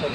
저기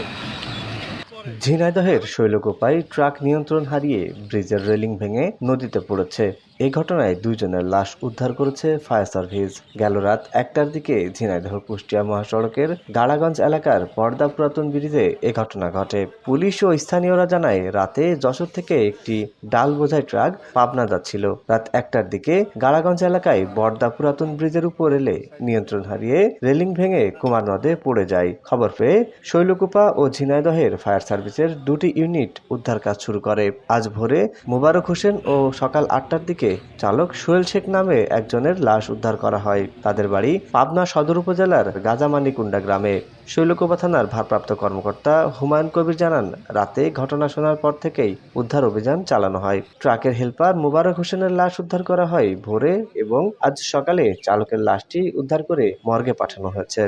ঝিনাইদহের শৈলকুপায় ট্রাক নিয়ন্ত্রণ হারিয়ে ব্রিজের রেলিং ভেঙে নদীতে পড়েছে। এই ঘটনায় দুইজনের লাশ উদ্ধার করেছে ফায়ার সার্ভিস। গেল রাত একটার দিকে ঝিনাইদহ কুষ্টিয়া মহাসড়কের গাড়াগঞ্জ এলাকার পর্দা পুরাতন ব্রিজে এ ঘটনা ঘটে। পুলিশ ও স্থানীয়রা জানায়, রাতে যশোর থেকে একটি ডাল বোঝাই ট্রাক পাবনা যাচ্ছিল। রাত একটার দিকে গাড়াগঞ্জ এলাকায় বর্দা পুরাতন ব্রিজের উপর এলে নিয়ন্ত্রণ হারিয়ে রেলিং ভেঙে কুমার নদে পড়ে যায়। খবর পেয়ে শৈলকুপা ও ঝিনাইদহের ফায়ার সার্ভিসের দুটি ইউনিট উদ্ধার কাজ শুরু করে। আজ ভোরে মোবারক হোসেন ও সকাল আটটার দিকে চালক সোহেল শেখ নামে একজনের লাশ উদ্ধার করা হয়। তাদের বাড়ি পাবনা সদর উপজেলার গাজামানিকুন্ডা গ্রামে। শৈলকুপা থানার ভারপ্রাপ্ত কর্মকর্তা হুমায়ুন কবির জানান রাতে ঘটনা শোনার পর থেকেই উদ্ধার অভিযান চালানো হয়। ট্রাকের হেলপার মুবারক হোসেনের লাশ উদ্ধার করা হয় ভোরে এবং আজ সকালে চালকের লাশটি উদ্ধার করে মর্গে পাঠানো হয়েছে।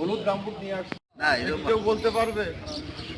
হলুদ নিয়ে আসছে। না এরকম কেউ বলতে পারবে?